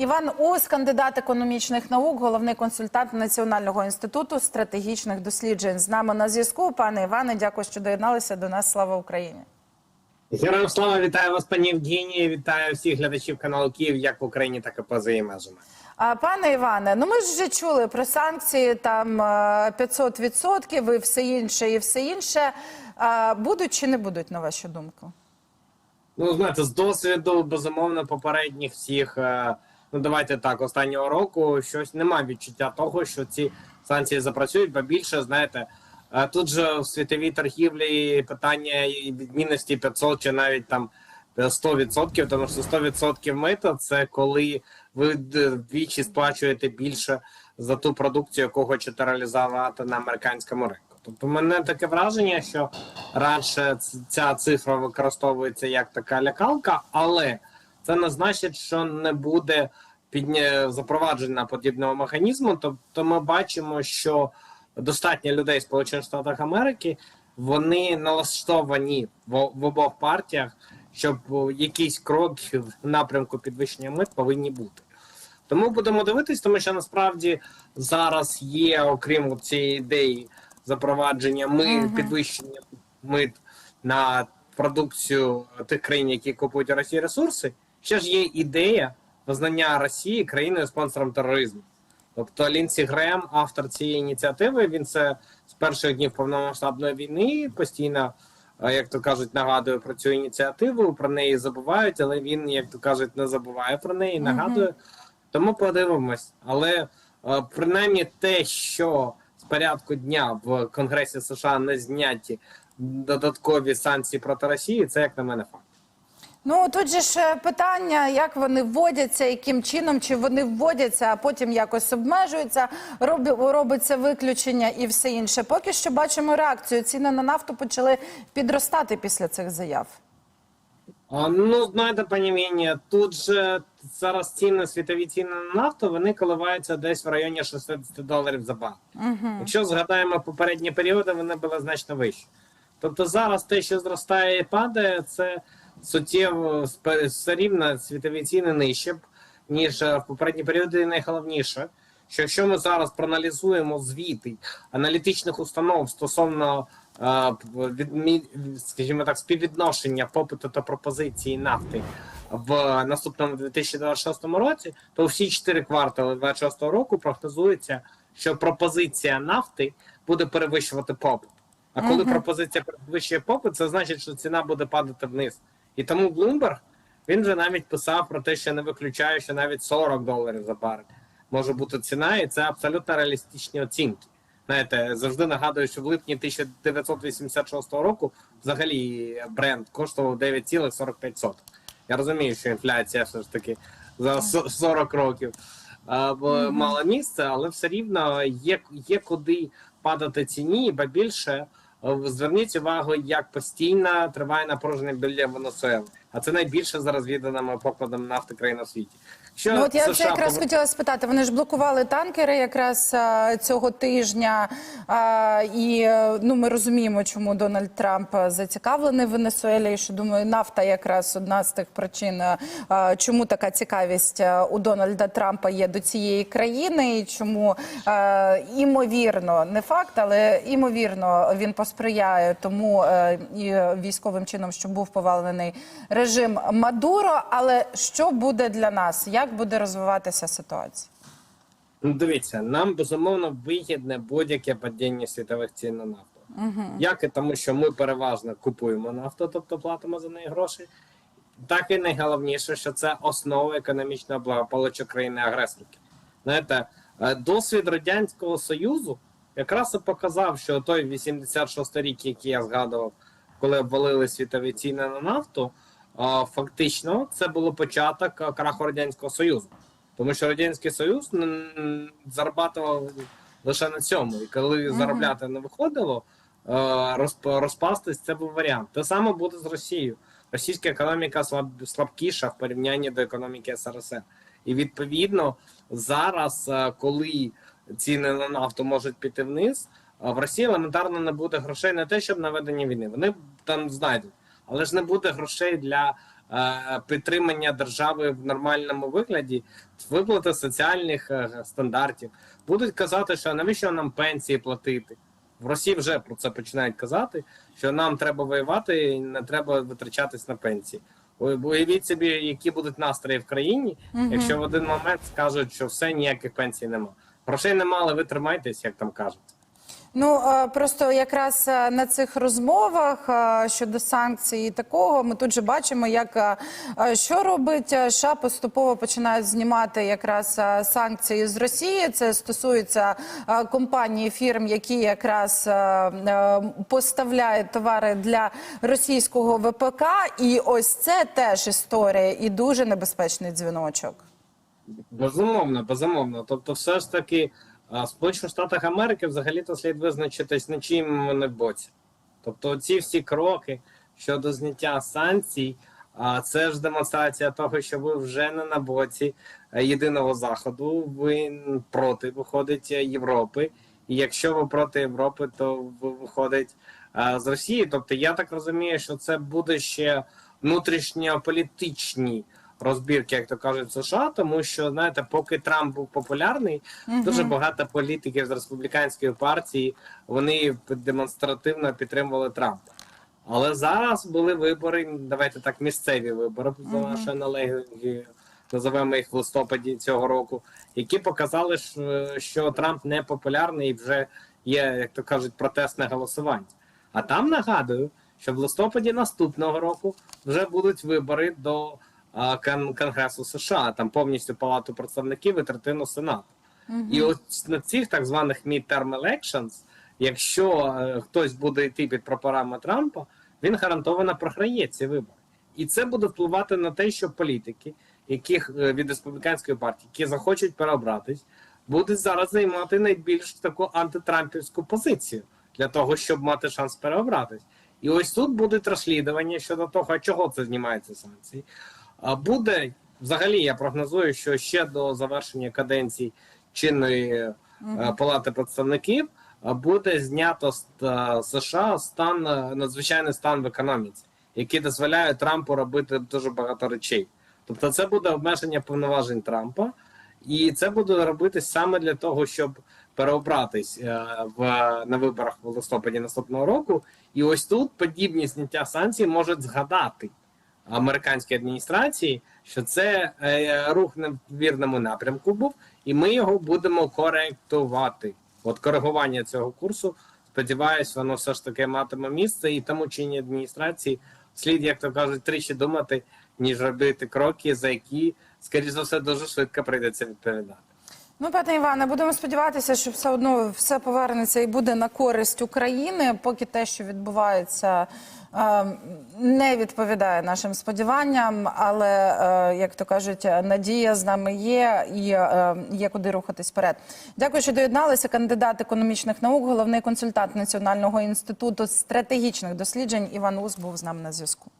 Іван Ус, кандидат економічних наук, головний консультант Національного інституту стратегічних досліджень. З нами на зв'язку. Пане Іване, дякую, що доєдналися до нас. Слава Україні! Героям слава вітаю вас, пані Євгенії. Вітаю всіх глядачів каналу Київ, як в Україні, так і поза її межами. А пане Іване, ну ми ж вже чули про санкції там е, 500% і все інше, і все інше. А Будуть чи не будуть, на вашу думку? Ну, знаєте, з досвіду, безумовно, попередніх всіх, е, ну давайте так, останнього року щось немає відчуття того, що ці санкції запрацюють, бо більше, знаєте, е, тут же в світовій торгівлі питання відмінності 500 чи навіть там 100%, тому що 100% мита це коли ви д- вдвічі сплачуєте більше за ту продукцію, яку хочете реалізувати на американському ринку. Тобто, в мене таке враження, що радше ця цифра використовується як така лякалка, але це не значить, що не буде підня... запровадження подібного механізму. Тобто, ми бачимо, що достатньо людей Сполучених Штатах Америки вони налаштовані в, в обох партіях, щоб о, якісь кроки в напрямку підвищення мит повинні бути. Тому будемо дивитись, тому що насправді зараз є, окрім цієї ідеї запровадження ми Мгм. підвищення мит на продукцію тих країн, які купують у Росії ресурси. Ще ж є ідея визнання Росії країною спонсором тероризму. Тобто Лінсі Грем, автор цієї ініціативи, він це з перших днів повномасштабної війни постійно, е, як то кажуть, нагадує про цю ініціативу. Про неї забувають, але він, як то кажуть, не забуває про неї, нагадує. Тому подивимось. Але е, принаймні те, що з порядку дня в Конгресі США не зняті додаткові санкції проти Росії, це як на мене факт. Ну тут же ж е, питання, як вони вводяться, яким чином, чи вони вводяться, а потім якось обмежуються, роб- робиться виключення і все інше. Поки що бачимо реакцію. Ціни на нафту почали підростати після цих заяв. Ну, знаєте, пані Міні, тут же зараз ціни, світові ціни на нафту, вони коливаються десь в районі 60 доларів за барель. Угу. Якщо згадаємо попередні періоди, вони були значно вищі. Тобто зараз те, що зростає і падає, це суттєво все рівно світові ціни нижче, ніж е, в попередні періоди. І найголовніше, що якщо ми зараз проаналізуємо звіти аналітичних установ стосовно е, скажімо так, співвідношення попиту та пропозиції нафти в наступному 2026 році, то всі чотири квартали 2026 року прогнозується, що пропозиція нафти буде перевищувати попит. А коли Мгм. пропозиція перевищує попит, це значить, що ціна буде падати вниз. І тому Bloomberg, він вже навіть писав про те, що не виключає, що навіть 40 доларів за барель може бути ціна, і це абсолютно реалістичні оцінки. Знаєте, завжди нагадую, що в липні 1986 року взагалі бренд коштував 9,45. Я розумію, що інфляція все ж таки за 40 років а, бо Мгм. мала місце, але все рівно є, є куди падати ціні, бо більше зверніть увагу, як постійно триває напруження біля Венесуели. А це найбільше зараз відданими покладом нафти країн у світі. Що Ну от я це якраз хотіла спитати. Вони ж блокували танкери якраз а, цього тижня. А, і е, ну ми розуміємо, чому Дональд Трамп е, зацікавлений в Венесуелі. І що думаю, нафта якраз одна з тих причин, е, а, чому така цікавість у Дональда Трампа є до цієї країни, і чому е, імовірно, не факт, але імовірно він посприяє тому е, і військовим чином, що був повалений режим Мадуро. Але що буде для нас? Як буде розвиватися ситуація? Ну, дивіться, нам безумовно вигідне будь-яке падіння світових цін на нафту. Угу. Як і тому, що ми переважно купуємо нафту, тобто платимо за неї гроші. Так і найголовніше, що це основа економічного благополуччя країни-агресорки. Знаєте, е, досвід Радянського Союзу якраз і показав, що той 86 рік, який я згадував, коли обвалили світові ціни на нафту, фактично це було початок е, краху Радянського Союзу. Тому що Радянський Союз зарабатував лише на цьому. І коли Мгм. заробляти не виходило, е, розпастись це був варіант. Те саме буде з Росією. Російська економіка слаб, слабкіша в порівнянні до економіки СРСР. І відповідно зараз, е, коли ціни на нафту можуть піти вниз, в Росії елементарно не буде грошей на те, щоб на ведення війни. Вони там знайдуть, але ж не буде грошей для е, підтримання держави в нормальному вигляді, виплати соціальних е, стандартів. Будуть казати, що навіщо нам пенсії платити. В Росії вже про це починають казати, що нам треба воювати і не треба витрачатись на пенсії. Уявіть собі, які будуть настрої в країні, якщо в один момент скажуть, що все ніяких пенсій нема. Грошей нема, але ви тримайтесь, як там кажуть. Ну е, просто якраз е, на цих розмовах е, щодо санкцій і такого, ми тут же бачимо, як що робить США поступово починають знімати якраз санкції з Росії. Це стосується компаній фірм, які якраз поставляють товари для російського ВПК. І ось це теж історія і дуже небезпечний дзвіночок. Безумовно, безумовно. Тобто, все ж таки, в Сполучених Штатах Америки взагалі-то слід визначитись на чиїм вони боці. Тобто, ці всі кроки щодо зняття санкцій, а це ж демонстрація того, що ви вже не на боці е, єдиного заходу, ви проти виходить Європи. І якщо ви проти Європи, то ви виходить з Росії. Тобто, я так розумію, що це буде ще внутрішньополітичні розбірки, як то кажуть, в США, тому що знаєте, поки Трамп був популярний, дуже багато політиків з республіканської партії вони демонстративно підтримували Трампа. Але зараз були вибори, давайте так, місцеві вибори за нашої аналогії, називаємо їх в листопаді цього року, які показали, що- Трамп не популярний і вже є, як то кажуть, протестне голосування. А там нагадую, що в листопаді наступного року вже будуть вибори до Конгресу США, там повністю палату представників і третину Сенату. І от на цих так званих midterm elections, якщо е, хтось буде йти під прапорами Трампа, він гарантовано програє ці вибори. І це буде впливати на те, що політики, яких е, від республіканської партії, які захочуть переобратись, будуть зараз займати найбільш таку антитрампівську позицію для того, щоб мати шанс переобратись. І ось тут будуть розслідування щодо того, а чого це знімаються санкції. А буде взагалі, я прогнозую, що ще до завершення каденції чинної е, палати представників буде знято з е, США стан е, надзвичайний стан в економіці, який дозволяє Трампу робити дуже багато речей. Тобто, це буде обмеження повноважень Трампа, і це буде робитись саме для того, щоб переобратись в на виборах в листопаді наступного року. І ось тут подібні зняття санкцій можуть згадати американській адміністрації, що це е, рух в вірному напрямку був, і ми його будемо коректувати. От коригування цього курсу, сподіваюсь, воно все ж таки матиме місце, і тому чинні адміністрації слід, як то кажуть, тричі думати, ніж робити кроки, за які, скоріш за все, дуже швидко прийдеться відповідати. Ну, пане Іване, будемо сподіватися, що все одно все повернеться і буде на користь України, поки те, що відбувається, е, не відповідає нашим сподіванням. Але е, як то кажуть, надія з нами є і е, є куди рухатись вперед. Дякую, що доєдналися. Кандидат економічних наук, головний консультант Національного інституту стратегічних досліджень Іван Ус був з нами на зв'язку.